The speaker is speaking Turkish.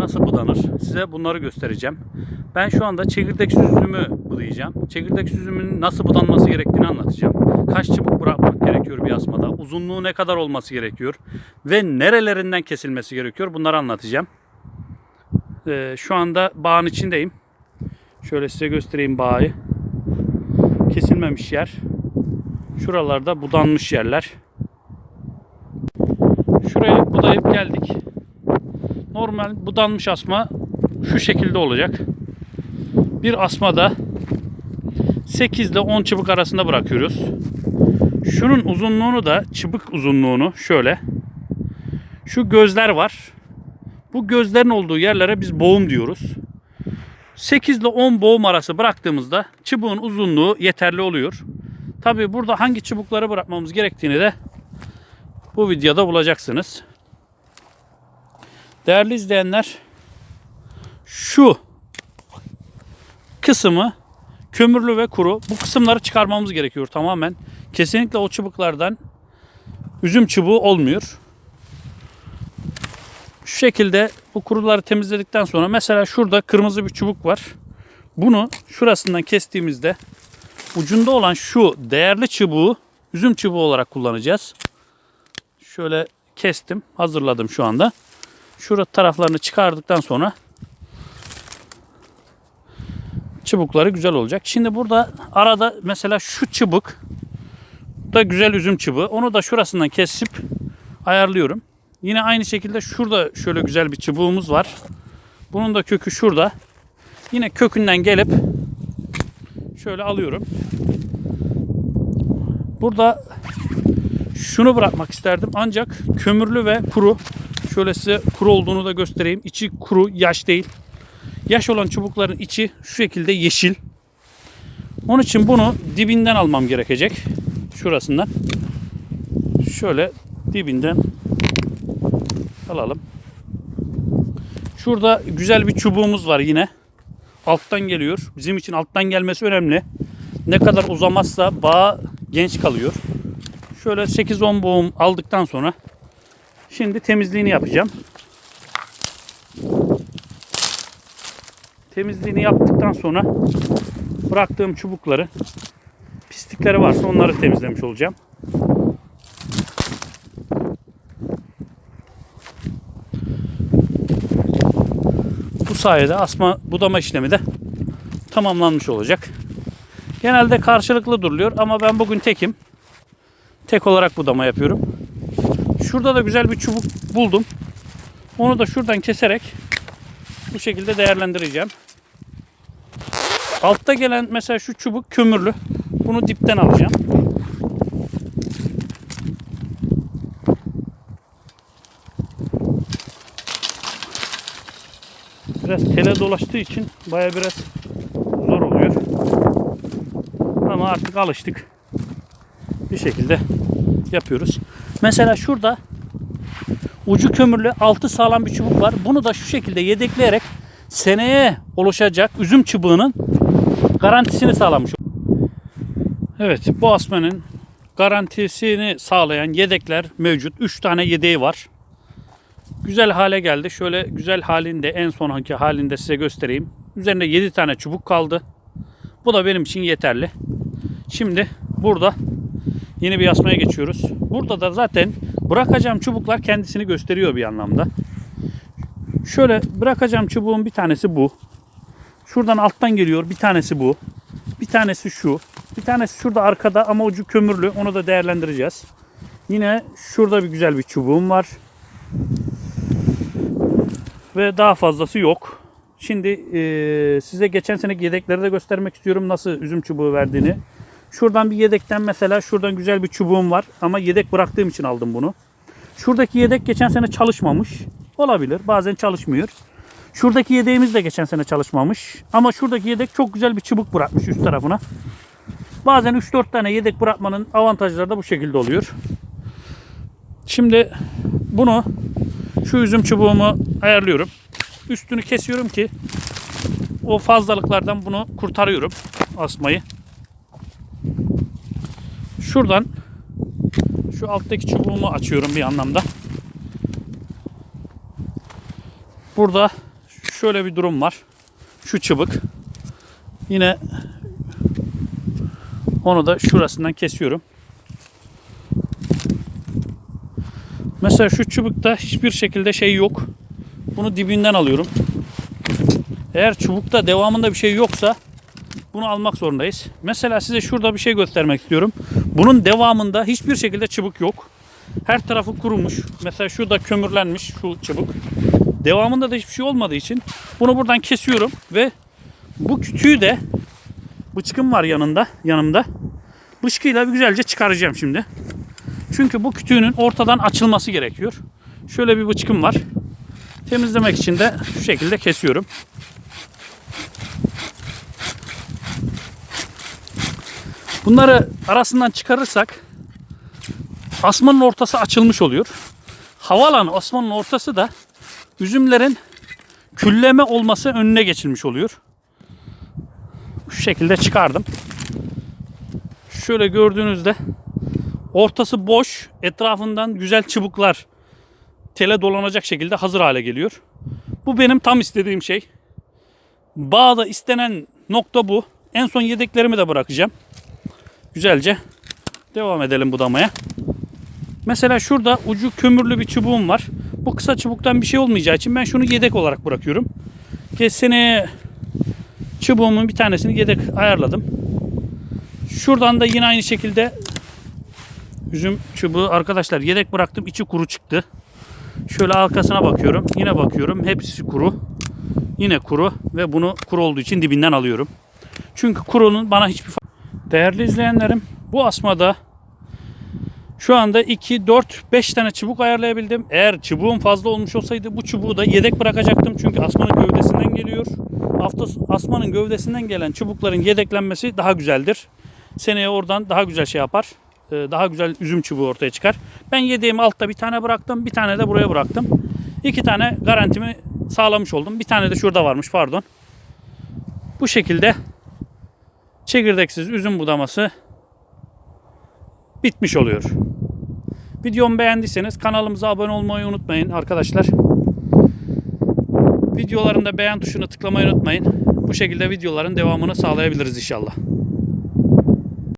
nasıl budanır? Size bunları göstereceğim. Ben şu anda çekirdeksiz üzümü budayacağım. Çekirdeksiz üzümün nasıl budanması gerektiğini anlatacağım. Kaç çubuk bırakmak gerekiyor bir asmada? Uzunluğu ne kadar olması gerekiyor? Ve nerelerinden kesilmesi gerekiyor? Bunları anlatacağım. Ee, şu anda bağın içindeyim. Şöyle size göstereyim bağı. Kesilmemiş yer. Şuralarda budanmış yerler. Şuraya budayıp geldik. Normal budanmış asma şu şekilde olacak. Bir asmada 8 ile 10 çubuk arasında bırakıyoruz. Şunun uzunluğunu da çubuk uzunluğunu şöyle. Şu gözler var. Bu gözlerin olduğu yerlere biz boğum diyoruz. 8 ile 10 boğum arası bıraktığımızda çubuğun uzunluğu yeterli oluyor. Tabi burada hangi çubukları bırakmamız gerektiğini de bu videoda bulacaksınız. Değerli izleyenler şu kısmı kömürlü ve kuru. Bu kısımları çıkarmamız gerekiyor tamamen. Kesinlikle o çubuklardan üzüm çubuğu olmuyor. Şu şekilde bu kuruları temizledikten sonra mesela şurada kırmızı bir çubuk var. Bunu şurasından kestiğimizde ucunda olan şu değerli çubuğu üzüm çubuğu olarak kullanacağız. Şöyle kestim, hazırladım şu anda. Şurada taraflarını çıkardıktan sonra çubukları güzel olacak. Şimdi burada arada mesela şu çubuk da güzel üzüm çubuğu. Onu da şurasından kesip ayarlıyorum. Yine aynı şekilde şurada şöyle güzel bir çubuğumuz var. Bunun da kökü şurada. Yine kökünden gelip şöyle alıyorum. Burada şunu bırakmak isterdim ancak kömürlü ve kuru. Şöyle size kuru olduğunu da göstereyim. İçi kuru, yaş değil. Yaş olan çubukların içi şu şekilde yeşil. Onun için bunu dibinden almam gerekecek. Şurasından. Şöyle dibinden alalım. Şurada güzel bir çubuğumuz var yine. Alttan geliyor. Bizim için alttan gelmesi önemli. Ne kadar uzamazsa bağ genç kalıyor. Şöyle 8-10 boğum aldıktan sonra şimdi temizliğini yapacağım. Temizliğini yaptıktan sonra bıraktığım çubukları pislikleri varsa onları temizlemiş olacağım. Bu sayede asma budama işlemi de tamamlanmış olacak. Genelde karşılıklı duruluyor ama ben bugün tekim. Tek olarak budama yapıyorum. Şurada da güzel bir çubuk buldum. Onu da şuradan keserek bu şekilde değerlendireceğim. Altta gelen mesela şu çubuk kömürlü. Bunu dipten alacağım. Biraz tele dolaştığı için baya biraz zor oluyor. Ama artık alıştık. Bir şekilde yapıyoruz. Mesela şurada ucu kömürlü altı sağlam bir çubuk var. Bunu da şu şekilde yedekleyerek seneye oluşacak üzüm çubuğunun garantisini sağlamış. Evet bu asmanın garantisini sağlayan yedekler mevcut. 3 tane yedeği var. Güzel hale geldi. Şöyle güzel halinde en sonki halinde size göstereyim. Üzerinde 7 tane çubuk kaldı. Bu da benim için yeterli. Şimdi burada yeni bir asmaya geçiyoruz. Burada da zaten bırakacağım çubuklar kendisini gösteriyor bir anlamda. Şöyle bırakacağım çubuğun bir tanesi bu. Şuradan alttan geliyor bir tanesi bu. Bir tanesi şu. Bir tanesi şurada arkada ama ucu kömürlü. Onu da değerlendireceğiz. Yine şurada bir güzel bir çubuğum var. Ve daha fazlası yok. Şimdi eee, size geçen seneki yedekleri de göstermek istiyorum nasıl üzüm çubuğu verdiğini. Şuradan bir yedekten mesela şuradan güzel bir çubuğum var ama yedek bıraktığım için aldım bunu. Şuradaki yedek geçen sene çalışmamış. Olabilir. Bazen çalışmıyor. Şuradaki yedeğimiz de geçen sene çalışmamış. Ama şuradaki yedek çok güzel bir çubuk bırakmış üst tarafına. Bazen 3-4 tane yedek bırakmanın avantajları da bu şekilde oluyor. Şimdi bunu şu üzüm çubuğumu ayarlıyorum. Üstünü kesiyorum ki o fazlalıklardan bunu kurtarıyorum asmayı. Şuradan şu alttaki çubuğumu açıyorum bir anlamda. Burada şöyle bir durum var. Şu çubuk. Yine onu da şurasından kesiyorum. Mesela şu çubukta hiçbir şekilde şey yok. Bunu dibinden alıyorum. Eğer çubukta devamında bir şey yoksa bunu almak zorundayız. Mesela size şurada bir şey göstermek istiyorum. Bunun devamında hiçbir şekilde çubuk yok. Her tarafı kurumuş. Mesela şurada kömürlenmiş şu çubuk. Devamında da hiçbir şey olmadığı için bunu buradan kesiyorum ve bu kütüğü de bıçkım var yanında, yanımda. Bıçkıyla bir güzelce çıkaracağım şimdi. Çünkü bu kütüğünün ortadan açılması gerekiyor. Şöyle bir bıçkım var. Temizlemek için de şu şekilde kesiyorum. Bunları arasından çıkarırsak asmanın ortası açılmış oluyor. Havalan asmanın ortası da üzümlerin külleme olması önüne geçilmiş oluyor. Şu şekilde çıkardım. Şöyle gördüğünüzde ortası boş, etrafından güzel çubuklar tele dolanacak şekilde hazır hale geliyor. Bu benim tam istediğim şey. Bağda istenen nokta bu. En son yedeklerimi de bırakacağım. Güzelce devam edelim budamaya. Mesela şurada ucu kömürlü bir çubuğum var. Bu kısa çubuktan bir şey olmayacağı için ben şunu yedek olarak bırakıyorum. Seneye çubuğumun bir tanesini yedek ayarladım. Şuradan da yine aynı şekilde üzüm çubuğu arkadaşlar yedek bıraktım. içi kuru çıktı. Şöyle arkasına bakıyorum. Yine bakıyorum. Hepsi kuru. Yine kuru ve bunu kuru olduğu için dibinden alıyorum. Çünkü kurunun bana hiçbir Değerli izleyenlerim bu asmada şu anda 2, 4, 5 tane çubuk ayarlayabildim. Eğer çubuğum fazla olmuş olsaydı bu çubuğu da yedek bırakacaktım. Çünkü asmanın gövdesinden geliyor. Asmanın gövdesinden gelen çubukların yedeklenmesi daha güzeldir. Seneye oradan daha güzel şey yapar. Ee, Daha güzel üzüm çubuğu ortaya çıkar. Ben yediğimi altta bir tane bıraktım. Bir tane de buraya bıraktım. İki tane garantimi sağlamış oldum. Bir tane de şurada varmış pardon. Bu şekilde çekirdeksiz üzüm budaması bitmiş oluyor. Videomu beğendiyseniz kanalımıza abone olmayı unutmayın arkadaşlar. Videolarında beğen tuşuna tıklamayı unutmayın. Bu şekilde videoların devamını sağlayabiliriz inşallah.